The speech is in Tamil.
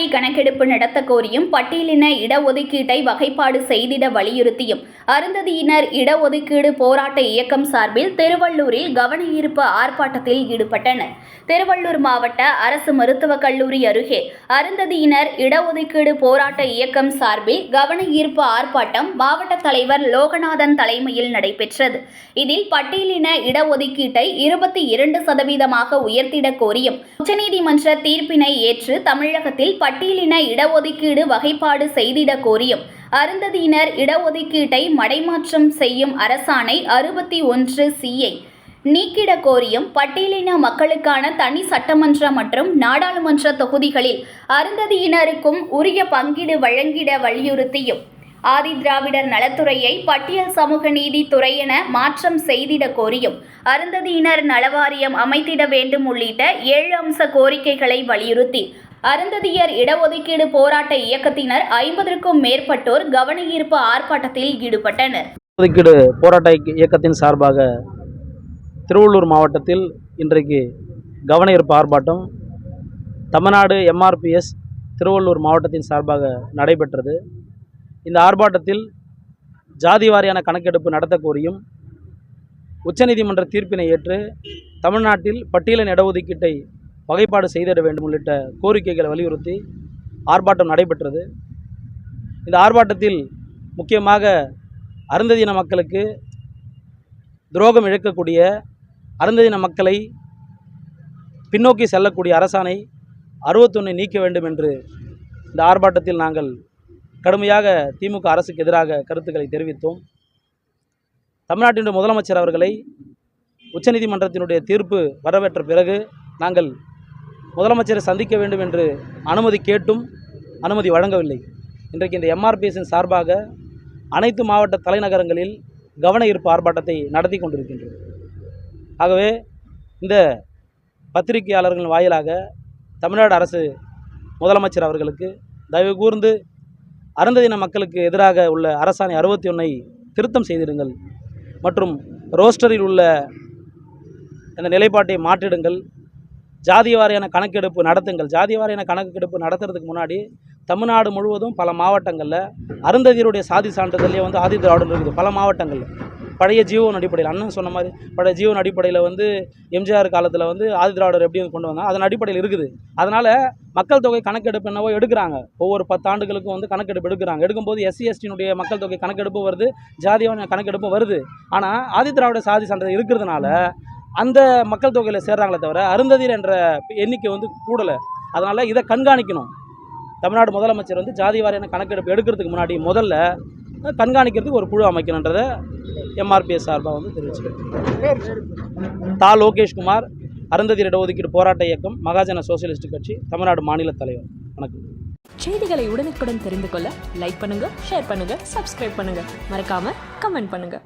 வரி கணக்கெடுப்பு நடத்த கோரியும் பட்டியலின இடஒதுக்கீட்டை வகைப்பாடு செய்திட வலியுறுத்தியும். அருந்ததியினர் இடஒதுக்கீடு போராட்ட இயக்கம் சார்பில் திருவள்ளூரில் கவனஈர்ப்பு ஆர்ப்பாட்டத்தில் ஈடுபட்டனர். திருவள்ளூர் மாவட்ட அரசு மருத்துவக் கல்லூரி அருகே அருந்ததியினர் இடஒதுக்கீடு போராட்ட இயக்கம் சார்பில் கவன ஈர்ப்பு ஆர்ப்பாட்டம் மாவட்ட தலைவர் லோகநாதன் தலைமையில் நடைபெற்றது. இதில் பட்டியலின இடஒதுக்கீட்டை இருபத்தி இரண்டு சதவீதமாக உயர்த்திடக் கோரியும் உச்சநீதிமன்ற தீர்ப்பினை ஏற்று தமிழகத்தில் பட்டியலின இடஒதுக்கீடு வகைப்பாடு செய்திட கோரியும். அருந்ததியினர் இடஒதுக்கீட்டை மடைமாற்றம் செய்யும் அரசாணை அறுபத்தி ஒன்று சிஐ நீக்கிட கோரியும். பட்டியலின மக்களுக்கான தனி சட்டமன்ற மற்றும் நாடாளுமன்ற தொகுதிகளில் அருந்ததியினருக்கும் உரிய பங்கீடு வழங்கிட வலியுறுத்தியும். ஆதிதிராவிடர் நலத்துறையை பட்டியல் சமூக நீதி துறை என மாற்றம் செய்திட கோரியும். அருந்ததியினர் நலவாரியம் அமைத்திட வேண்டும் உள்ளிட்ட ஏழு அம்ச கோரிக்கைகளை வலியுறுத்தி அருந்ததியர் இடஒதுக்கீடு போராட்ட இயக்கத்தினர் ஐம்பதற்கும் மேற்பட்டோர் கவனஈர்ப்பு ஆர்ப்பாட்டத்தில் ஈடுபட்டனர். ஒதுக்கீடு போராட்ட இயக்கத்தின் சார்பாக திருவள்ளூர் மாவட்டத்தில் இன்றைக்கு கவன ஈர்ப்பு ஆர்ப்பாட்டம் தமிழ்நாடு எம்ஆர்பிஎஸ் திருவள்ளூர் மாவட்டத்தின் சார்பாக நடைபெற்றது. இந்த ஆர்ப்பாட்டத்தில் ஜாதி வாரியான கணக்கெடுப்பு நடத்த கோரியும் உச்சநீதிமன்ற தீர்ப்பினை ஏற்று தமிழ்நாட்டில் பட்டியலின் இடஒதுக்கீட்டை வகைப்பாடு செய்திட வேண்டும் உள்ளிட்ட கோரிக்கைகளை வலியுறுத்தி ஆர்ப்பாட்டம் நடைபெற்றது. இந்த ஆர்ப்பாட்டத்தில் முக்கியமாக அருந்ததியின மக்களுக்கு துரோகம் இழக்கக்கூடிய அருந்ததியின மக்களை பின்னோக்கி செல்லக்கூடிய அரசாணை அறுபத்தொன்னை நீக்க வேண்டும் என்று இந்த ஆர்ப்பாட்டத்தில் நாங்கள் கடுமையாக திமுக அரசுக்கு எதிராக கருத்துக்களை தெரிவித்தோம். தமிழ்நாட்டினுடைய முதலமைச்சர் அவர்களை உச்சநீதிமன்றத்தினுடைய தீர்ப்பு வரவேற்ற பிறகு நாங்கள் முதலமைச்சரை சந்திக்க வேண்டும் என்று அனுமதி கேட்டும் அனுமதி வழங்கவில்லை. இன்றைக்கு இந்த எம்ஆர்பிஎஸின் சார்பாக அனைத்து மாவட்ட தலைநகரங்களில் கவன ஈர்ப்பு ஆர்ப்பாட்டத்தை நடத்தி கொண்டிருக்கின்றது ஆகவே இந்த பத்திரிகையாளர்கள் வாயிலாக தமிழ்நாடு அரசு முதலமைச்சர் அவர்களுக்கு தயவு கூர்ந்து அருந்ததின மக்களுக்கு எதிராக உள்ள அரசாணை அறுபத்தி ஒன்றை திருத்தம் செய்திடுங்கள் மற்றும் ரோஸ்டரில் உள்ள அந்த நிலைப்பாட்டை மாற்றிடுங்கள். ஜாதி வாரியான கணக்கெடுப்பு நடத்துங்கள். ஜாதி வாரியான கணக்கெடுப்பு நடத்துறதுக்கு முன்னாடி தமிழ்நாடு முழுவதும் பல மாவட்டங்களில் அருந்ததியருடைய சாதி சான்றிதழ்லேயே வந்து ஆதி திராவிடம் இருக்குது. பல மாவட்டங்களில். பழைய ஜீவன் அடிப்படையில் அண்ணன் சொன்ன மாதிரி பழைய ஜீவன் அடிப்படையில் வந்து எம்ஜிஆர் காலத்தில் வந்து ஆதி திராவிடர் எப்படி வந்து கொண்டு வந்தாங்க? அதன் அடிப்படையில் இருக்குது. அதனால் மக்கள் தொகை கணக்கெடுப்பு என்னவோ எடுக்கிறாங்க. ஒவ்வொரு பத்தாண்டுகளுக்கும் வந்து கணக்கெடுப்பு எடுக்கிறாங்க. எடுக்கும்போது எஸ்சி எஸ்டினுடைய மக்கள் தொகை கணக்கெடுப்பு வருது ஜாதியான கணக்கெடுப்பு வருது. ஆனால் ஆதி திராவிட சாதி சான்றிதழ் இருக்கிறதுனால அந்த மக்கள் தொகையில் சேர்றாங்களே தவிர அருந்ததியர் என்ற எண்ணிக்கை வந்து கூடலை. அதனால் இதை கண்காணிக்கணும். தமிழ்நாடு முதலமைச்சர் வந்து ஜாதி வாரியான கணக்கெடுப்பு எடுக்கிறதுக்கு முன்னாடி முதல்ல கண்காணிக்கிறதுக்கு ஒரு குழு அமைக்கணுன்றதை எம்ஆர்பிஎஸ் சார்பாக வந்து தெரிவிச்சுக்கிறேன் தா லோகேஷ்குமார் அருந்ததியர் இடஒதுக்கீடு போராட்ட இயக்கம் மகாஜன சோசியலிஸ்ட் கட்சி தமிழ்நாடு மாநில தலைவர். வணக்கம். செய்திகளை உடனுக்குடன் தெரிந்து கொள்ள லைக் பண்ணுங்க ஷேர் பண்ணுங்க சப்ஸ்கிரைப் பண்ணுங்க. மறக்காம கமெண்ட் பண்ணுங்க.